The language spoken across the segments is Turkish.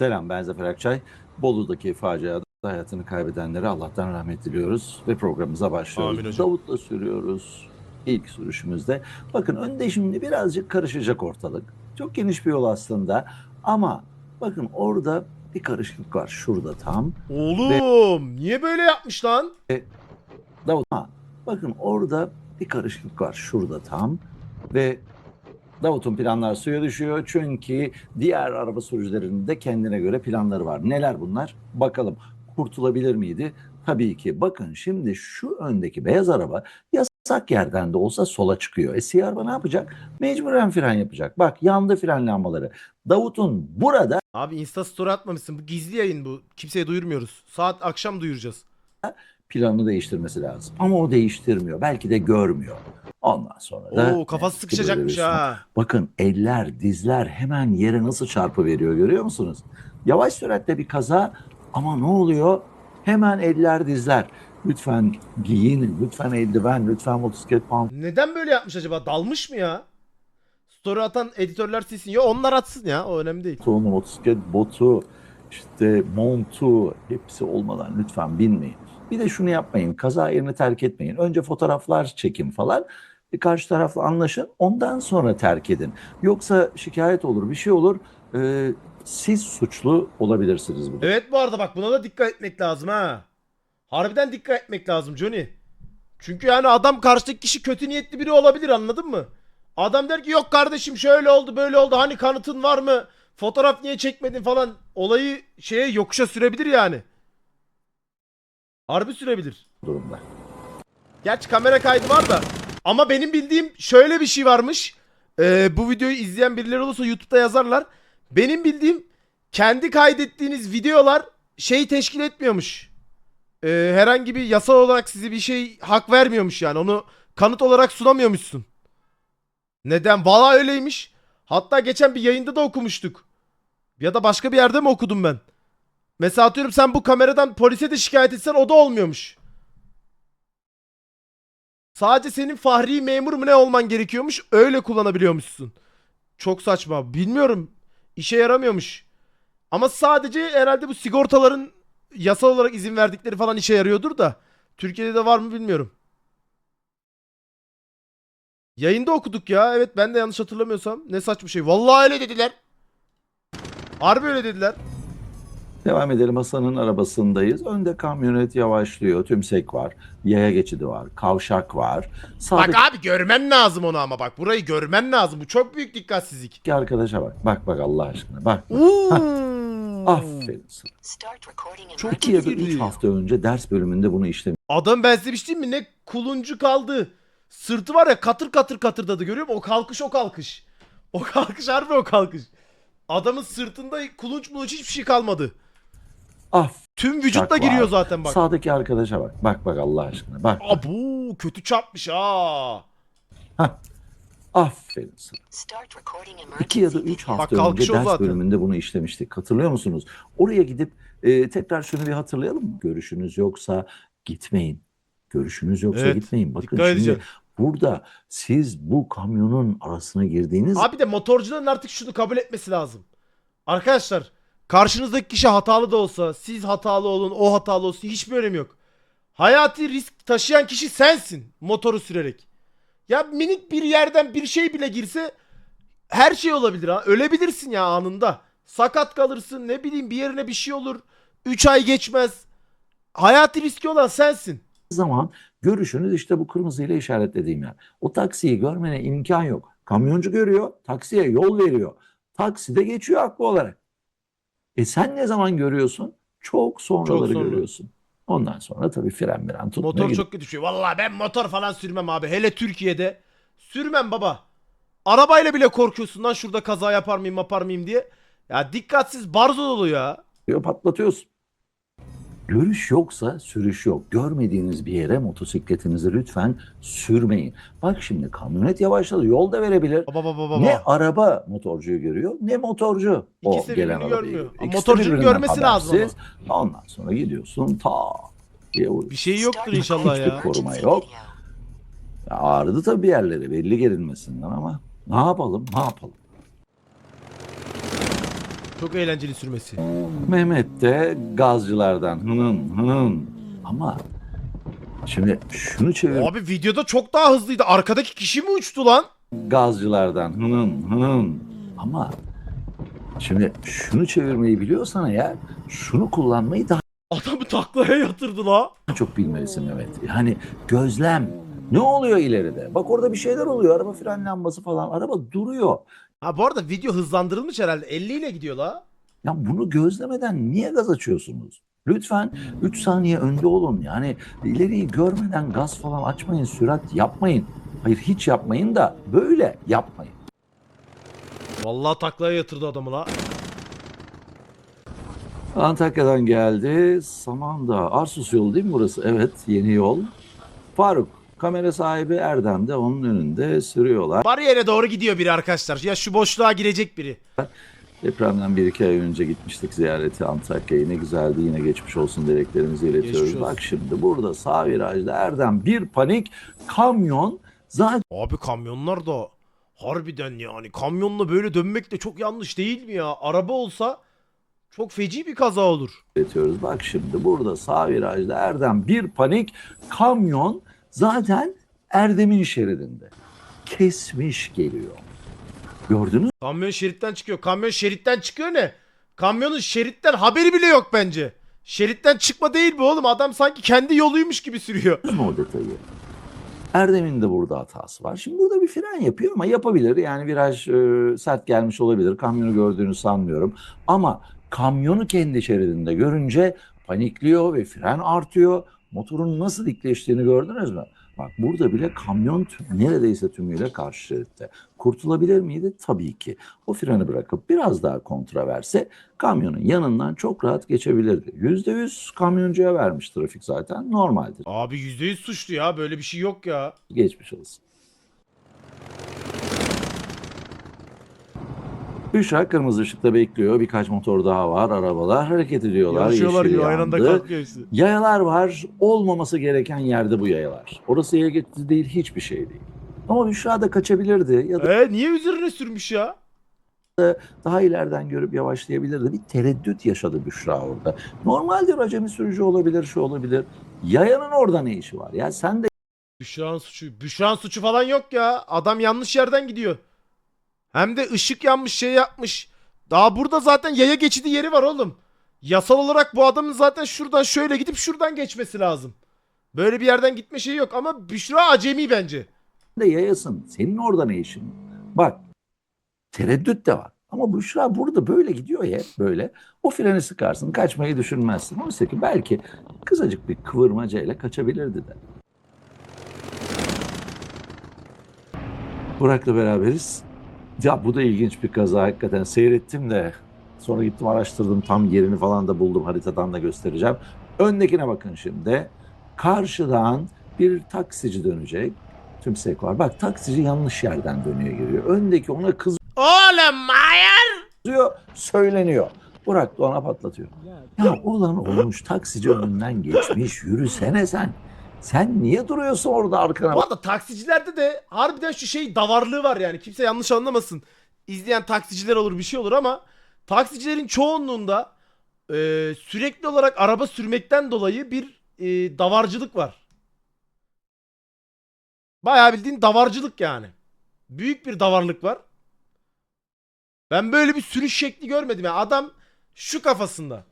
Selam ben Zafer Akçay. Bolu'daki faciada hayatını kaybedenlere Allah'tan rahmet diliyoruz ve programımıza başlıyoruz. Amin hocam. Davut'la sürüyoruz ilk sürüşümüzde. Bakın önde şimdi birazcık karışacak ortalık. Çok geniş bir yol aslında ama bakın orada bir karışıklık var şurada tam. Oğlum niye böyle yapmış lan? Davut ha, bakın orada bir karışıklık var şurada tam ve Davut'un planlar suya düşüyor çünkü diğer araba sürücülerinin de kendine göre planları var. Neler bunlar? Bakalım kurtulabilir miydi? Tabii ki. Bakın şimdi şu öndeki beyaz araba yasak yerden de olsa sola çıkıyor. E siyah araba ne yapacak? Mecburen fren yapacak. Bak yandı fren lambaları. Davut'un burada Abi Insta story atmamışsın. Bu gizli yayın bu. Kimseye duyurmuyoruz. Saat akşam duyuracağız. Planını değiştirmesi lazım. Ama o değiştirmiyor. Belki de görmüyor. Ondan sonra da Oo kafası eski sıkışacakmış bir ha. Bakın eller, dizler hemen yere nasıl çarpı veriyor görüyor musunuz? Yavaş süratle bir kaza ama ne oluyor? Hemen eller, dizler. Lütfen giyin, lütfen eldiven, lütfen motosiklet Neden böyle yapmış acaba? Dalmış mı ya? Story atan editörler silsin. Yo onlar atsın ya. O önemli değil. pantolonu, motosiklet botu, işte montu hepsi olmadan lütfen binmeyin. Bir de şunu yapmayın, kaza yerini terk etmeyin. Önce fotoğraflar çekin falan. Bir karşı tarafla anlaşın, ondan sonra terk edin. Yoksa şikayet olur, bir şey olur. Ee, siz suçlu olabilirsiniz burada. Evet bu arada bak buna da dikkat etmek lazım ha. Harbiden dikkat etmek lazım Johnny. Çünkü yani adam karşıdaki kişi kötü niyetli biri olabilir anladın mı? Adam der ki yok kardeşim şöyle oldu böyle oldu hani kanıtın var mı? Fotoğraf niye çekmedin falan. Olayı şeye yokuşa sürebilir yani. Harbi sürebilir. durumda. Gerçi kamera kaydı var da. Ama benim bildiğim şöyle bir şey varmış. Ee, bu videoyu izleyen birileri olursa YouTube'da yazarlar. Benim bildiğim kendi kaydettiğiniz videolar şey teşkil etmiyormuş. Ee, herhangi bir yasal olarak size bir şey hak vermiyormuş yani. Onu kanıt olarak sunamıyormuşsun. Neden? Valla öyleymiş. Hatta geçen bir yayında da okumuştuk. Ya da başka bir yerde mi okudum ben? Mesela atıyorum sen bu kameradan polise de şikayet etsen o da olmuyormuş. Sadece senin fahri memur mu ne olman gerekiyormuş öyle kullanabiliyormuşsun. Çok saçma. Bilmiyorum. İşe yaramıyormuş. Ama sadece herhalde bu sigortaların yasal olarak izin verdikleri falan işe yarıyordur da. Türkiye'de de var mı bilmiyorum. Yayında okuduk ya. Evet ben de yanlış hatırlamıyorsam. Ne saçma şey. Vallahi öyle dediler. Harbi öyle dediler. Devam edelim Hasan'ın arabasındayız. Önde kamyonet yavaşlıyor, tümsek var, yaya geçidi var, kavşak var. Sağdaki Bak abi görmen lazım onu ama bak. Burayı görmen lazım. Bu çok büyük dikkatsizlik. arkadaşa bak. Bak bak Allah aşkına bak. Oo. Aferin sana. Start recording in Çok İki ya da üç hafta önce ders bölümünde bunu işlemiş. Adam ben size bir şey diyeyim mi? Ne kuluncu kaldı. Sırtı var ya katır katır katırdadı görüyor musun? O kalkış o kalkış. O kalkış harbi o kalkış. Adamın sırtında kulunç mulunç hiçbir şey kalmadı. Af. Tüm vücutla var. giriyor zaten bak. Sağdaki arkadaşa bak. Bak bak Allah aşkına. Bak. bak. Abu kötü çarpmış ha. Aferin sana. İki ya da üç hafta Bak, önce ders zaten. bölümünde bunu işlemiştik. Hatırlıyor musunuz? Oraya gidip e, tekrar şunu bir hatırlayalım mı? Görüşünüz yoksa gitmeyin. Görüşünüz yoksa Evet, gitmeyin. Bakın dikkat şimdi edeceğim. burada siz bu kamyonun arasına girdiğiniz Abi de motorcuların artık şunu kabul etmesi lazım. Arkadaşlar karşınızdaki kişi hatalı da olsa siz hatalı olun o hatalı olsun hiçbir önemi yok. Hayati risk taşıyan kişi sensin motoru sürerek. Ya minik bir yerden bir şey bile girse her şey olabilir ha. Ölebilirsin ya anında. Sakat kalırsın ne bileyim bir yerine bir şey olur. 3 ay geçmez. Hayati riski olan sensin. zaman görüşünüz işte bu kırmızıyla işaretlediğim yer. O taksiyi görmene imkan yok. Kamyoncu görüyor, taksiye yol veriyor. Taksi de geçiyor haklı olarak. E sen ne zaman görüyorsun? Çok sonraları sonra. görüyorsun. Ondan sonra tabii fren miren tutmaya Motor gidiyor. çok kötü şey. Vallahi ben motor falan sürmem abi. Hele Türkiye'de. Sürmem baba. Arabayla bile korkuyorsun lan şurada kaza yapar mıyım yapar mıyım diye. Ya dikkatsiz barzo dolu ya. Patlatıyorsun. Görüş yoksa sürüş yok. Görmediğiniz bir yere motosikletinizi lütfen sürmeyin. Bak şimdi kamyonet yavaşladı. Yol da verebilir. Baba baba baba. Ne araba motorcuyu görüyor ne motorcu o İkisi de gelen arabayı görmüyor. İkisi Motorcunun görmesi lazım habersiz. Ondan sonra gidiyorsun ta diye. Bir şey yoktur inşallah recording ya. Koruma yok. Ya ağrıdı tabii yerleri belli gerilmesinden ama ne yapalım ne yapalım. Çok eğlenceli sürmesi. Mehmet de gazcılardan. Hının hının. Ama şimdi şunu çevir. Abi videoda çok daha hızlıydı. Arkadaki kişi mi uçtu lan? Gazcılardan. Hının hının. Ama şimdi şunu çevirmeyi biliyorsan eğer şunu kullanmayı daha Adamı taklaya yatırdı la. çok bilmelisin Mehmet. Yani gözlem. Ne oluyor ileride? Bak orada bir şeyler oluyor. Araba fren lambası falan. Araba duruyor. Ha bu arada video hızlandırılmış herhalde. 50 ile gidiyor la. Ya bunu gözlemeden niye gaz açıyorsunuz? Lütfen 3 saniye önde olun. Yani ileriyi görmeden gaz falan açmayın, sürat yapmayın. Hayır hiç yapmayın da böyle yapmayın. Vallahi taklaya yatırdı adamı la. Antakya'dan geldi. Samandağ. Arsus yolu değil mi burası? Evet yeni yol. Faruk. Kamera sahibi Erdem de onun önünde sürüyorlar. Bariyere doğru gidiyor biri arkadaşlar. Ya şu boşluğa girecek biri. Depremden bir iki ay önce gitmiştik ziyareti Antakya'ya. Ne güzeldi yine geçmiş olsun dileklerimizi iletiyoruz. Geçmiş olsun. Bak şimdi burada sağ virajda Erdem bir panik kamyon zaten Abi kamyonlar da harbiden yani kamyonla böyle dönmek de çok yanlış değil mi ya? Araba olsa çok feci bir kaza olur. iletiyoruz. Bak şimdi burada sağ virajda Erdem bir panik kamyon zaten Erdem'in şeridinde. Kesmiş geliyor. Gördünüz Kamyon şeritten çıkıyor. Kamyon şeritten çıkıyor ne? Kamyonun şeritten haberi bile yok bence. Şeritten çıkma değil bu oğlum. Adam sanki kendi yoluymuş gibi sürüyor. mü o detayı? Erdem'in de burada hatası var. Şimdi burada bir fren yapıyor ama yapabilir. Yani viraj e, sert gelmiş olabilir. Kamyonu gördüğünü sanmıyorum. Ama kamyonu kendi şeridinde görünce panikliyor ve fren artıyor. Motorun nasıl dikleştiğini gördünüz mü? Bak burada bile kamyon tüm- neredeyse tümüyle karşı şeritte. Kurtulabilir miydi? Tabii ki. O freni bırakıp biraz daha kontra verse kamyonun yanından çok rahat geçebilirdi. %100 kamyoncuya vermiş trafik zaten normaldir. Abi %100 suçlu ya. Böyle bir şey yok ya. Geçmiş olsun. Büşra kırmızı ışıkta bekliyor. Birkaç motor daha var. Arabalar hareket ediyorlar. Yarışıyorlar gibi aynı anda yandı. kalkıyor hepsi. Yayalar var. Olmaması gereken yerde bu yayalar. Orası yaya değil. Hiçbir şey değil. Ama Büşra da kaçabilirdi. Ya da E niye üzerine sürmüş ya? daha ileriden görüp yavaşlayabilirdi. Bir tereddüt yaşadı Büşra orada. Normaldir acemi sürücü olabilir, şu olabilir. Yayanın orada ne işi var? Ya sen de Büşra'nın suçu. Büşra'nın suçu falan yok ya. Adam yanlış yerden gidiyor. Hem de ışık yanmış şey yapmış. Daha burada zaten yaya geçidi yeri var oğlum. Yasal olarak bu adamın zaten şuradan şöyle gidip şuradan geçmesi lazım. Böyle bir yerden gitme şeyi yok ama Büşra acemi bence. de yayasın. Senin orada ne işin? Bak tereddüt de var. Ama Büşra burada böyle gidiyor ya böyle. O freni sıkarsın kaçmayı düşünmezsin. Oysa ki belki kısacık bir kıvırmacayla kaçabilirdi de. Burak'la beraberiz. Ya bu da ilginç bir kaza hakikaten. Seyrettim de sonra gittim araştırdım tam yerini falan da buldum haritadan da göstereceğim. Öndekine bakın şimdi. Karşıdan bir taksici dönecek. Tümsek var. Bak taksici yanlış yerden dönüyor geliyor. Öndeki ona Oğlum Mayer! kızıyor, söyleniyor. Burak da ona patlatıyor. Ya olan olmuş taksici önünden geçmiş. Yürüsene sen. Sen niye duruyorsun orada arkana? Bu arada taksicilerde de harbiden şu şey davarlığı var yani. Kimse yanlış anlamasın. İzleyen taksiciler olur bir şey olur ama taksicilerin çoğunluğunda e, sürekli olarak araba sürmekten dolayı bir e, davarcılık var. Bayağı bildiğin davarcılık yani. Büyük bir davarlık var. Ben böyle bir sürüş şekli görmedim. Yani adam şu kafasında.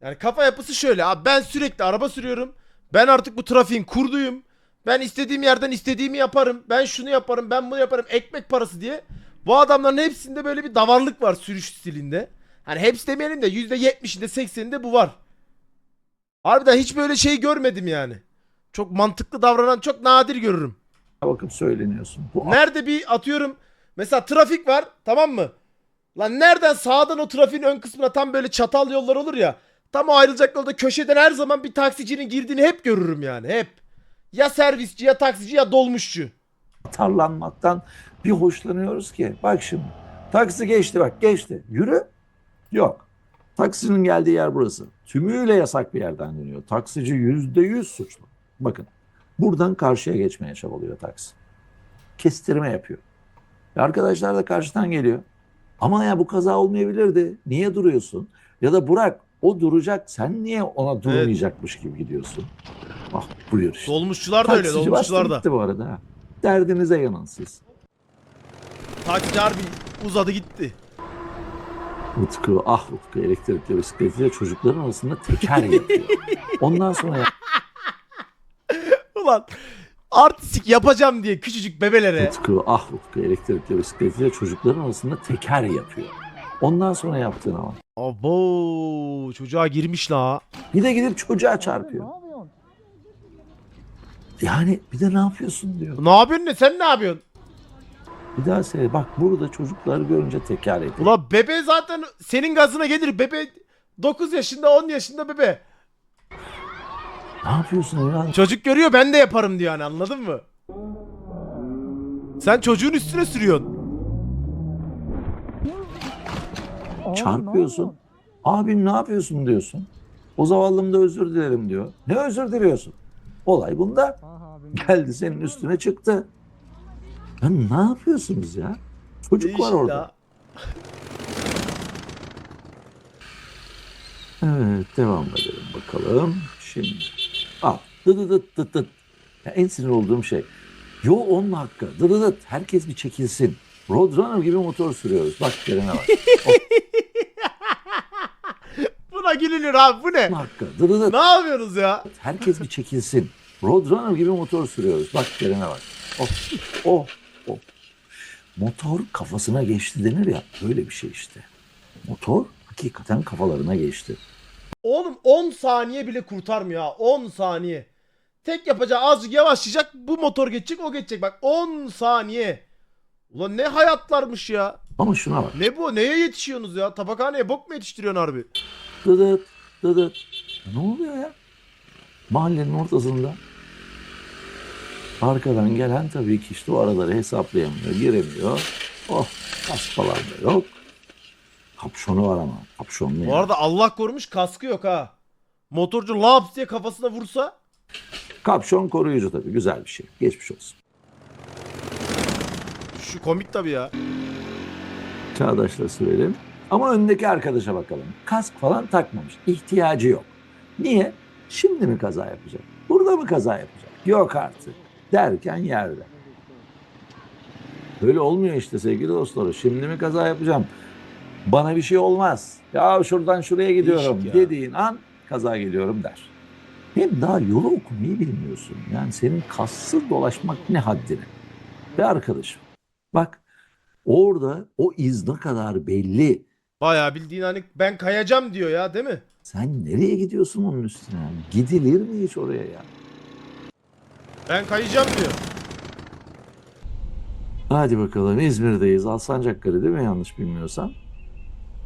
Yani kafa yapısı şöyle. Abi ben sürekli araba sürüyorum. Ben artık bu trafiğin kurduyum. Ben istediğim yerden istediğimi yaparım. Ben şunu yaparım, ben bunu yaparım. Ekmek parası diye. Bu adamların hepsinde böyle bir davarlık var sürüş stilinde. Hani hepsi demeyelim de %70'inde 80'inde bu var. Harbiden hiç böyle şey görmedim yani. Çok mantıklı davranan çok nadir görürüm. bakıp söyleniyorsun. Bu Nerede bir atıyorum mesela trafik var tamam mı? Lan nereden sağdan o trafiğin ön kısmına tam böyle çatal yollar olur ya. Tam o ayrılacak yolda köşeden her zaman bir taksicinin girdiğini hep görürüm yani hep. Ya servisçi ya taksici ya dolmuşçu. atarlanmaktan bir hoşlanıyoruz ki. Bak şimdi. Taksi geçti bak geçti. Yürü. Yok. Taksinin geldiği yer burası. Tümüyle yasak bir yerden dönüyor. Taksici yüzde yüz suçlu. Bakın. Buradan karşıya geçmeye çabalıyor taksi. Kestirme yapıyor. Ve arkadaşlar da karşıdan geliyor. Ama ya bu kaza olmayabilirdi. Niye duruyorsun? Ya da Burak o duracak sen niye ona durmayacakmış gibi gidiyorsun? Ah buyur işte. Dolmuşçular da öyle Taksici dolmuşçular bastı da. gitti bu arada. ha. Derdinize yanın siz. Taksici harbi uzadı gitti. Utku, ah Utku elektrikli bisikletiyle çocukların arasında teker yapıyor. Ondan sonra Ulan artistik yapacağım diye küçücük bebelere. Utku, ah Utku elektrikli bisikletiyle çocukların arasında teker yapıyor. Ondan sonra yaptığına bak. Abo çocuğa girmiş la. Bir de gidip çocuğa çarpıyor. Yani bir de ne yapıyorsun diyor. Ne yapıyorsun ne sen ne yapıyorsun? Bir daha seyret. Bak burada çocukları görünce teker yapıyor. Ulan bebe zaten senin gazına gelir. Bebe 9 yaşında 10 yaşında bebe. Ne yapıyorsun evladım? Çocuk görüyor ben de yaparım diyor hani anladın mı? Sen çocuğun üstüne sürüyorsun. Çarpıyorsun. Abim ne yapıyorsun diyorsun. O zavallım da özür dilerim diyor. Ne özür diliyorsun? Olay bunda. Geldi senin üstüne çıktı. Ya ne yapıyorsunuz ya? Çocuk var orada. Evet devam edelim bakalım. Şimdi al dı dı dıt dıt dıt. Ya en sinir olduğum şey. Yo onun hakkı. Dı dı dıt. Herkes bir çekilsin. Roadrunner gibi motor sürüyoruz. Bak gelene bak. gülünür abi bu ne? Hakkı. Dı dı dıt. Ne yapıyorsunuz ya? Herkes bir çekilsin. Roadrunner gibi motor sürüyoruz. Bak gelene bak. Oh, oh, oh. Motor kafasına geçti denir ya. Böyle bir şey işte. Motor hakikaten kafalarına geçti. Oğlum 10 saniye bile kurtarmıyor ha. 10 saniye. Tek yapacağı azıcık yavaşlayacak. Bu motor geçecek o geçecek. Bak 10 saniye. Ulan ne hayatlarmış ya. Ama şuna bak. Ne bu? Neye yetişiyorsunuz ya? Tabakhaneye bok mu yetiştiriyorsun harbi? Dıdıt, dıdıt. Ne oluyor ya? Mahallenin ortasında. Arkadan gelen tabii ki işte o araları hesaplayamıyor, giremiyor. Oh, kaspalar da yok. Kapşonu var ama. Kapşon ne? Bu ya? arada Allah korumuş kaskı yok ha. Motorcu laps diye kafasına vursa. Kapşon koruyucu tabii. Güzel bir şey. Geçmiş olsun. Şu komik tabii ya. Çağdaş'la sürelim. Ama öndeki arkadaşa bakalım. Kask falan takmamış. İhtiyacı yok. Niye? Şimdi mi kaza yapacak? Burada mı kaza yapacak? Yok artık. Derken yerde. Böyle olmuyor işte sevgili dostlar. Şimdi mi kaza yapacağım? Bana bir şey olmaz. Ya şuradan şuraya gidiyorum Değişik ya. dediğin an kaza geliyorum der. Hem daha yolu okumayı bilmiyorsun. Yani senin kassız dolaşmak ne haddine. Ve arkadaşım bak orada o iz ne kadar belli. Bayağı bildiğin hani ben kayacağım diyor ya değil mi? Sen nereye gidiyorsun onun üstüne? Yani? Gidilir mi hiç oraya ya? Ben kayacağım diyor. Hadi bakalım İzmir'deyiz. Alsancakları değil mi yanlış bilmiyorsam?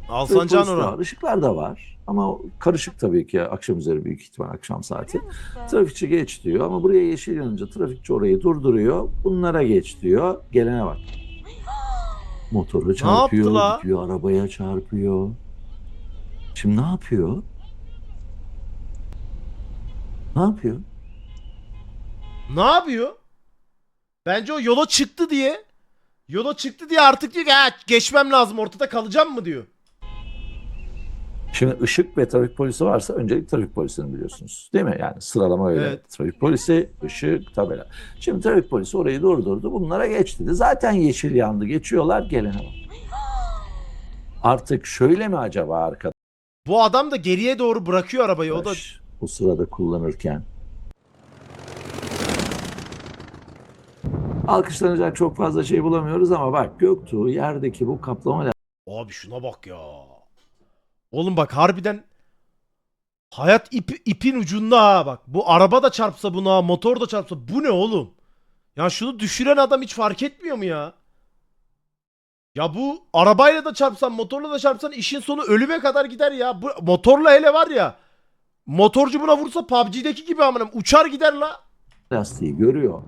Alsancan Polis var. Işıklar da var. Ama karışık tabii ki akşam üzeri büyük ihtimal akşam saati. Trafikçi geç diyor ama buraya yeşil yanınca trafikçi orayı durduruyor. Bunlara geç diyor. Gelene bak. Motora çarpıyor, la? gidiyor arabaya çarpıyor. Şimdi ne yapıyor? Ne yapıyor? Ne yapıyor? Bence o yola çıktı diye. Yola çıktı diye artık diyor ki "Ha, geçmem lazım ortada kalacağım mı diyor. Şimdi ışık ve trafik polisi varsa öncelik trafik polisini biliyorsunuz. Değil mi? Yani sıralama öyle. Evet. Trafik polisi, ışık, tabela. Şimdi trafik polisi orayı durdurdu. Bunlara geç dedi. Zaten yeşil yandı. Geçiyorlar gelene bak. Artık şöyle mi acaba arkadaş? Bu adam da geriye doğru bırakıyor arabayı o da. o sırada kullanırken. Alkışlanacak çok fazla şey bulamıyoruz ama bak Göktuğ yerdeki bu kaplama Abi şuna bak ya. Oğlum bak harbiden hayat ip, ipin ucunda ha bak. Bu araba da çarpsa buna, motor da çarpsa bu ne oğlum? Ya şunu düşüren adam hiç fark etmiyor mu ya? Ya bu arabayla da çarpsan, motorla da çarpsan işin sonu ölüme kadar gider ya. Bu motorla hele var ya. Motorcu buna vursa PUBG'deki gibi amınım uçar gider la. lastiği görüyor.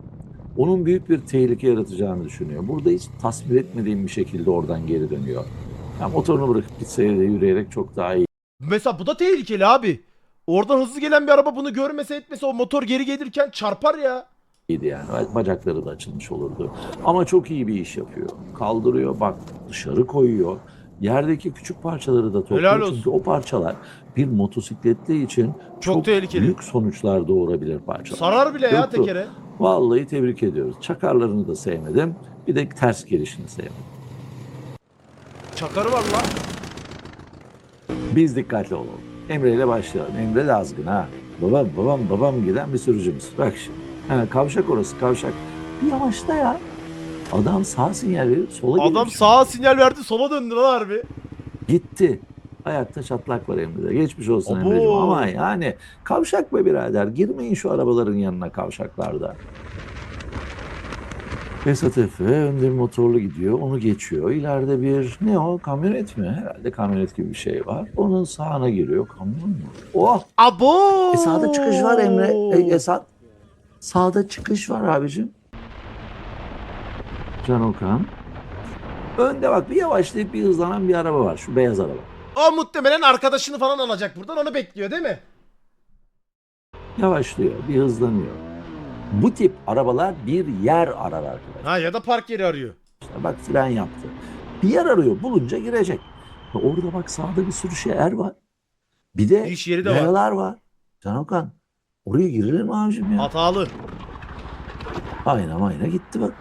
Onun büyük bir tehlike yaratacağını düşünüyor. Burada hiç tasvir etmediğim bir şekilde oradan geri dönüyor. Ya motorunu bırakıp gitseydi yürüyerek çok daha iyi. Mesela bu da tehlikeli abi. Oradan hızlı gelen bir araba bunu görmese etmese o motor geri gelirken çarpar ya. iyiydi yani. Bacakları da açılmış olurdu. Ama çok iyi bir iş yapıyor. Kaldırıyor, bak dışarı koyuyor. Yerdeki küçük parçaları da topluyor. Helal olsun. Çünkü o parçalar bir motosikletli için çok, tehlikeli. büyük sonuçlar doğurabilir parçalar. Sarar bile ya Yoktu. tekere. Vallahi tebrik ediyoruz. Çakarlarını da sevmedim. Bir de ters gelişini sevmedim. Çakarı var lan. Biz dikkatli olalım. Emre ile başlayalım. Emre de azgın ha. Babam babam babam giden bir sürücümüz. Bak şimdi. Ha, kavşak orası kavşak. Bir yavaşla ya. Adam sağ sinyal verip sola Adam girmiş. sağa sinyal verdi sola döndü lan harbi. Gitti. Ayakta çatlak var Emre'de. Geçmiş olsun Abo. Ama yani kavşak be birader. Girmeyin şu arabaların yanına kavşaklarda. Esat Efe önde bir motorlu gidiyor. Onu geçiyor. İleride bir ne o kamyonet mi? Herhalde kamyonet gibi bir şey var. Onun sağına giriyor. Kamyon mu? Oh! Abo. E sağda çıkış var Emre. E, Esat. Sağda çıkış var abicim. Can Okan. Önde bak bir yavaşlayıp bir hızlanan bir araba var. Şu beyaz araba. O muhtemelen arkadaşını falan alacak buradan onu bekliyor değil mi? Yavaşlıyor, bir hızlanıyor. Bu tip arabalar bir yer arar arkadaşlar. Ha ya da park yeri arıyor. Bak fren yaptı. Bir yer arıyor, bulunca girecek. Ve Orada bak sağda bir sürü şey er var. Bir de İş yeri de var. yayalar var. Can Okan, oraya girilir mi abicim ya? Hatalı. Ayna mayna gitti bak.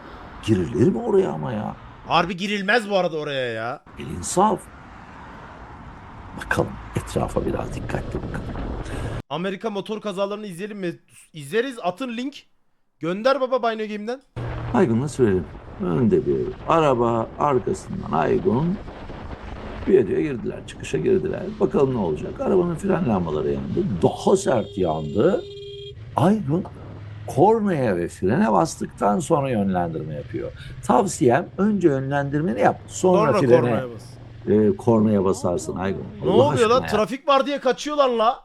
Girilir mi oraya ama ya? Harbi girilmez bu arada oraya ya. El insaf. Bakalım etrafa biraz dikkatli bakalım. Amerika motor kazalarını izleyelim mi? İzleriz atın link. Gönder baba Bino Game'den. Aygun'la sürelim. Önde bir araba, arkasından Aygun. Viyadüğe girdiler, çıkışa girdiler. Bakalım ne olacak? Arabanın fren lambaları yandı. Daha sert yandı. Aygun kornaya ve frene bastıktan sonra yönlendirme yapıyor. Tavsiyem önce yönlendirmeni yap. Sonra, Sonra frene, kornaya bas. e, kornaya basarsın Aygun. Ne Allah oluyor lan? ya. Trafik var diye kaçıyorlar la.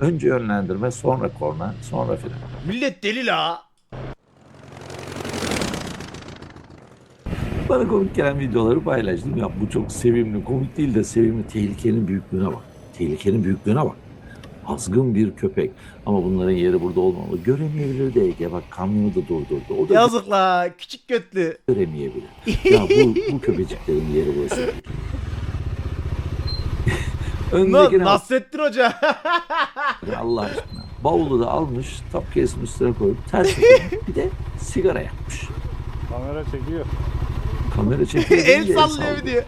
Önce yönlendirme, sonra korna, sonra fren. Millet deli la. Bana komik gelen videoları paylaştım. Ya bu çok sevimli, komik değil de sevimli. Tehlikenin büyüklüğüne bak. Tehlikenin büyüklüğüne bak. Azgın bir köpek. Ama bunların yeri burada olmamalı. Göremeyebilir de Ege. Bak kamyonu da durdurdu. O da Yazık la. Küçük götlü. göremeyebilir. Ya bu, bu köpeciklerin yeri burası. Na, Öndekine bak. Nasrettin Hoca. Allah aşkına. Bavulu da almış, tap kesmiş üstüne koyup ters. Bir de sigara yakmış. Kamera çekiyor. Kamera çekiyor. El sallıyor bir diye.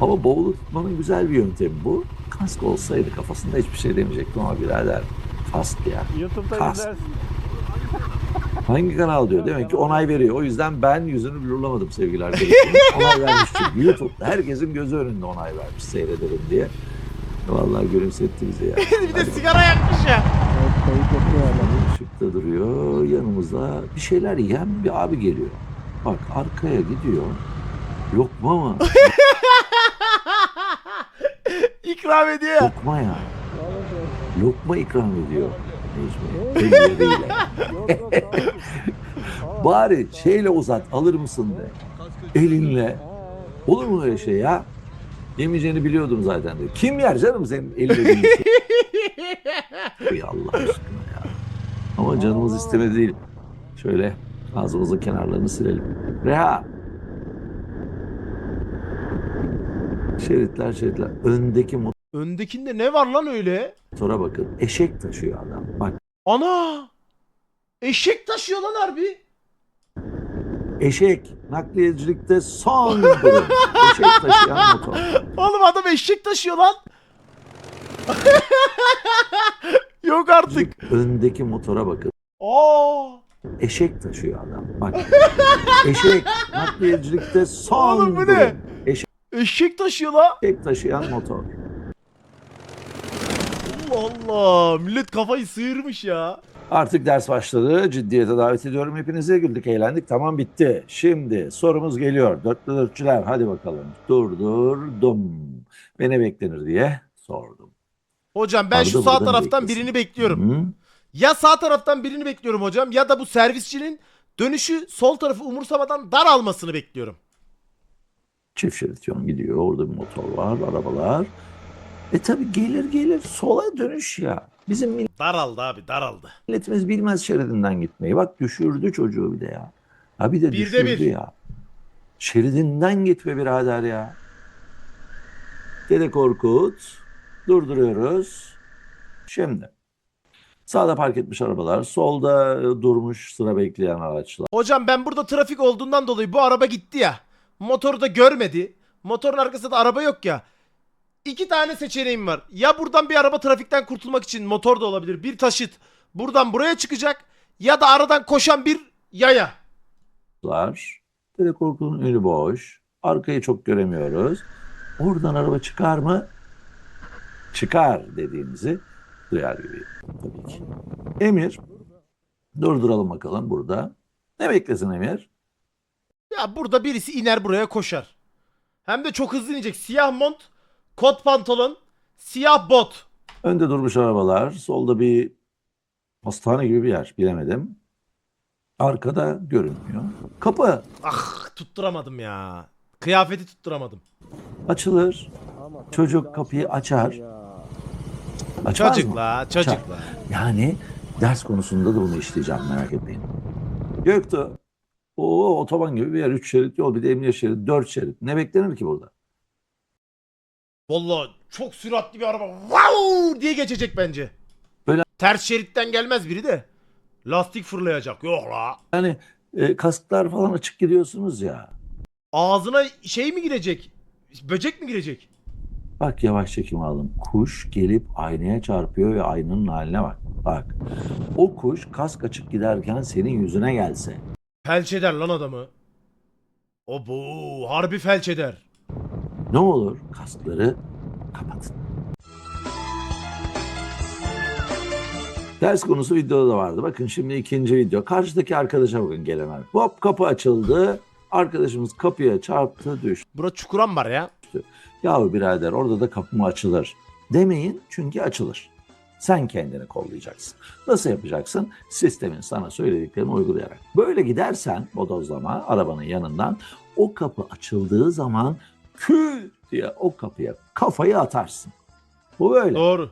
Ama bavulu tutmanın güzel bir yöntemi bu. Kask olsaydı kafasında hiçbir şey demeyecektim ama birader kask ya. YouTube'da Kas. izlersin. Hangi kanal diyor? Demek ki onay veriyor. O yüzden ben yüzünü blurlamadım sevgili arkadaşım. onay vermiş çünkü. YouTube'da herkesin gözü önünde onay vermiş seyredelim diye. Vallahi gülümsetti bizi ya. bir de sigara yakmış ya. Işıkta duruyor. Yanımızda bir şeyler yiyen bir abi geliyor. Bak arkaya gidiyor. Lokma mı? İkram ediyor. Lokma ya. Lokma ikram ediyor. Necmi. Elle değil yani. Bari şeyle uzat alır mısın de. Elinle. Olur mu öyle şey ya? Yemeyeceğini biliyordum zaten de. Kim yer canım senin değil. Ey Allah aşkına ya. Ama canımız istemedi değil. Şöyle ağzımızın kenarlarını silelim. Reha. Şeritler şeritler. Öndeki Öndekinde ne var lan öyle? motora bakın. Eşek taşıyor adam. Bak Ana! Eşek taşıyor lan harbi. eşek nakliyecilikte son durum. Eşek taşıyan motor. Oğlum adam eşek taşıyor lan. Yok artık. Öndeki motora bakın. Aa! Eşek taşıyor adam. Bak. Eşek nakliyecilikte son Oğlum bu durum. ne? Eşek taşıyor lan. Eşek taşıyan motor. Allah Allah. Millet kafayı sıyırmış ya. Artık ders başladı. Ciddiyete davet ediyorum hepinizi. Güldük, eğlendik. Tamam bitti. Şimdi sorumuz geliyor. Dörtlü dörtçüler hadi bakalım. Durdurdum. Ve ne beklenir diye sordum. Hocam ben Arada şu sağ buradan taraftan beklesin. birini bekliyorum. Hı? Ya sağ taraftan birini bekliyorum hocam ya da bu servisçinin dönüşü sol tarafı umursamadan dar almasını bekliyorum. Çift şerit yön gidiyor. Orada bir motor var, arabalar. E tabi gelir gelir sola dönüş ya. Bizim Daraldı abi daraldı. milletimiz bilmez şeridinden gitmeyi. Bak düşürdü çocuğu bir de ya. Ha bir de Bir de düşürdü bir. ya. Şeridinden gitme birader ya. Dede Korkut. Durduruyoruz. Şimdi. Sağda park etmiş arabalar. Solda e, durmuş sıra bekleyen araçlar. Hocam ben burada trafik olduğundan dolayı bu araba gitti ya. Motoru da görmedi. Motorun arkasında da araba yok ya. İki tane seçeneğim var. Ya buradan bir araba trafikten kurtulmak için motor da olabilir. Bir taşıt buradan buraya çıkacak. Ya da aradan koşan bir yaya. Dede Korkut'un önü boş. Arkayı çok göremiyoruz. Oradan araba çıkar mı? Çıkar dediğimizi duyar gibi tabii ki. Emir. Durduralım bakalım burada. Ne beklesin Emir? Ya burada birisi iner buraya koşar. Hem de çok hızlı inecek. Siyah mont, kot pantolon, siyah bot. Önde durmuş arabalar. Solda bir hastane gibi bir yer. Bilemedim. Arkada görünmüyor. Kapı Ah tutturamadım ya. Kıyafeti tutturamadım. açılır. Çocuk kapıyı açar. Açmaz Çocuk mı? la çocuk la. Yani ders konusunda da bunu işleyeceğim merak etmeyin. Göktuğ. O otoban gibi bir yer. Üç şerit yol bir de emniyet şeridi. Dört şerit. Ne beklenir ki burada? Vallahi çok süratli bir araba. Wow diye geçecek bence. Böyle- Ters şeritten gelmez biri de. Lastik fırlayacak. Yok la. Yani e, kasklar falan açık gidiyorsunuz ya. Ağzına şey mi girecek? Böcek mi girecek? Bak yavaş çekim aldım. Kuş gelip aynaya çarpıyor ve aynanın haline bak. Bak. O kuş kask açık giderken senin yüzüne gelse. Felç eder lan adamı. O bu harbi felç eder. Ne olur kaskları kapatın. Ders konusu videoda da vardı. Bakın şimdi ikinci video. Karşıdaki arkadaşa bakın gelen. Hop kapı açıldı. Arkadaşımız kapıya çarptı düştü. Bura çukuran var ya. Yahu birader orada da kapı mı açılır? Demeyin çünkü açılır. Sen kendini kollayacaksın. Nasıl yapacaksın? Sistemin sana söylediklerini uygulayarak. Böyle gidersen bodozlama arabanın yanından o kapı açıldığı zaman kü diye o kapıya kafayı atarsın. Bu böyle. Doğru.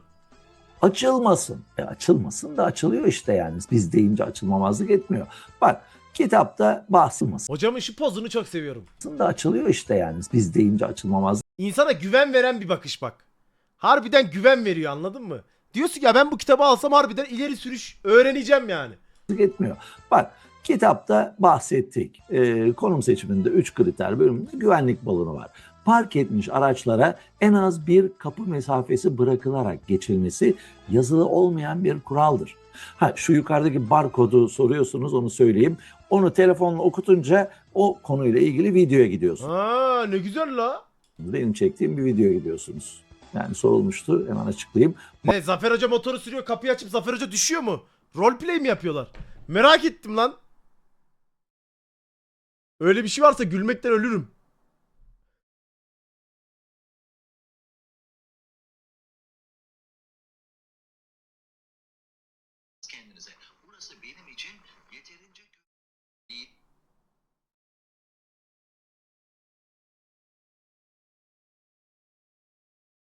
Açılmasın. E açılmasın da açılıyor işte yani. Biz deyince açılmamazlık etmiyor. Bak kitapta bahsılmasın Hocamın şu pozunu çok seviyorum. da açılıyor işte yani. Biz deyince açılmamazlık İnsana güven veren bir bakış bak. Harbiden güven veriyor anladın mı? Diyorsun ki ya ben bu kitabı alsam harbiden ileri sürüş öğreneceğim yani. etmiyor. Bak kitapta bahsettik. Ee, konum seçiminde 3 kriter bölümünde güvenlik balonu var. Park etmiş araçlara en az bir kapı mesafesi bırakılarak geçilmesi yazılı olmayan bir kuraldır. Ha şu yukarıdaki barkodu soruyorsunuz onu söyleyeyim. Onu telefonla okutunca o konuyla ilgili videoya gidiyorsunuz. Aa ne güzel la. Benim çektiğim bir videoya gidiyorsunuz. Yani sorulmuştu hemen açıklayayım. Ne Zafer Hoca motoru sürüyor kapıyı açıp Zafer Hoca düşüyor mu? Roleplay mi yapıyorlar? Merak ettim lan. Öyle bir şey varsa gülmekten ölürüm.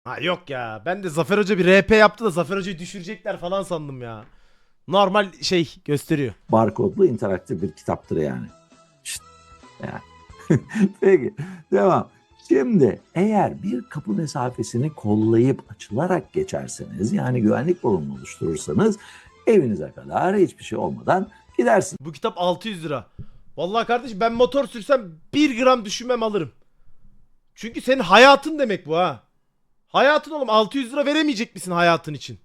Ha yok ya. Ben de Zafer Hoca bir RP yaptı da Zafer Hoca'yı düşürecekler falan sandım ya. Normal şey gösteriyor. barkodlu interaktif bir kitaptır yani. İşte, yani. Peki devam. Şimdi eğer bir kapı mesafesini kollayıp açılarak geçerseniz yani güvenlik balonunu oluşturursanız evinize kadar hiçbir şey olmadan gidersiniz. Bu kitap 600 lira. Vallahi kardeşim ben motor sürsem 1 gram düşünmem alırım. Çünkü senin hayatın demek bu ha. Hayatın oğlum 600 lira veremeyecek misin hayatın için?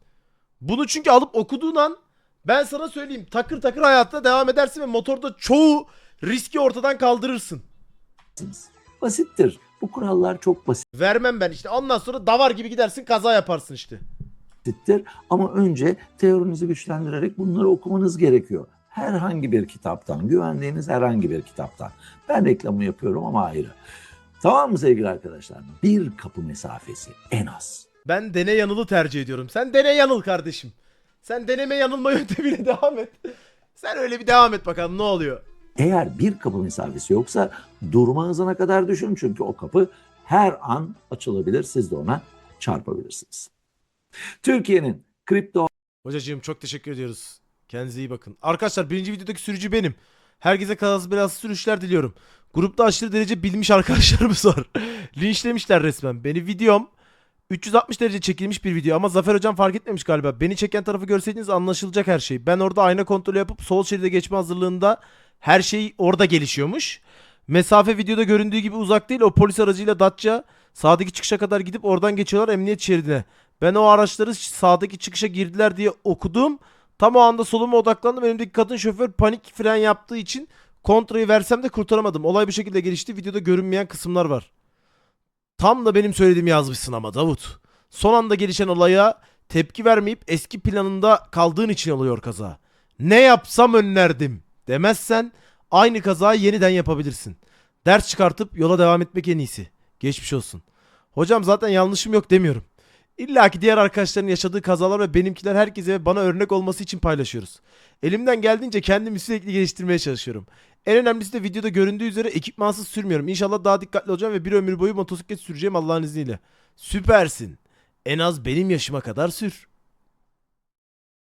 Bunu çünkü alıp okuduğun an ben sana söyleyeyim takır takır hayatına devam edersin ve motorda çoğu riski ortadan kaldırırsın. Basittir. Bu kurallar çok Vermem ben işte ondan sonra davar gibi gidersin kaza yaparsın işte. basittir ama önce teorinizi güçlendirerek bunları okumanız gerekiyor. Herhangi bir kitaptan, güvendiğiniz herhangi bir kitaptan. Ben reklamı yapıyorum ama ayrı. Tamam mı sevgili arkadaşlar? Bir kapı mesafesi en az. Ben dene yanılı tercih ediyorum. Sen dene yanıl kardeşim. Sen deneme yanılma yöntemiyle devam et. Sen öyle bir devam et bakalım ne oluyor. Eğer bir kapı mesafesi yoksa durma hızına kadar düşün çünkü o kapı her an açılabilir. Siz de ona çarpabilirsiniz. Türkiye'nin kripto Hocacığım çok teşekkür ediyoruz. Kendinize iyi bakın. Arkadaşlar birinci videodaki sürücü benim. Herkese kazası belasız sürüşler diliyorum. Grupta aşırı derece bilmiş arkadaşlarımız var. Linçlemişler resmen. Beni videom 360 derece çekilmiş bir video ama Zafer hocam fark etmemiş galiba. Beni çeken tarafı görseydiniz anlaşılacak her şey. Ben orada ayna kontrolü yapıp sol şeride geçme hazırlığında her şey orada gelişiyormuş. Mesafe videoda göründüğü gibi uzak değil. O polis aracıyla Datça sağdaki çıkışa kadar gidip oradan geçiyorlar emniyet şeridine. Ben o araçları sağdaki çıkışa girdiler diye okudum. Tam o anda soluma odaklandım. Önümdeki kadın şoför panik fren yaptığı için kontrayı versem de kurtaramadım. Olay bu şekilde gelişti. Videoda görünmeyen kısımlar var. Tam da benim söylediğimi yazmışsın ama Davut. Son anda gelişen olaya tepki vermeyip eski planında kaldığın için oluyor kaza. Ne yapsam önlerdim demezsen aynı kazayı yeniden yapabilirsin. Ders çıkartıp yola devam etmek en iyisi. Geçmiş olsun. Hocam zaten yanlışım yok demiyorum. İlla ki diğer arkadaşların yaşadığı kazalar ve benimkiler herkese ve bana örnek olması için paylaşıyoruz. Elimden geldiğince kendimi sürekli geliştirmeye çalışıyorum. En önemlisi de videoda göründüğü üzere ekipmansız sürmüyorum. İnşallah daha dikkatli olacağım ve bir ömür boyu motosiklet süreceğim Allah'ın izniyle. Süpersin. En az benim yaşıma kadar sür.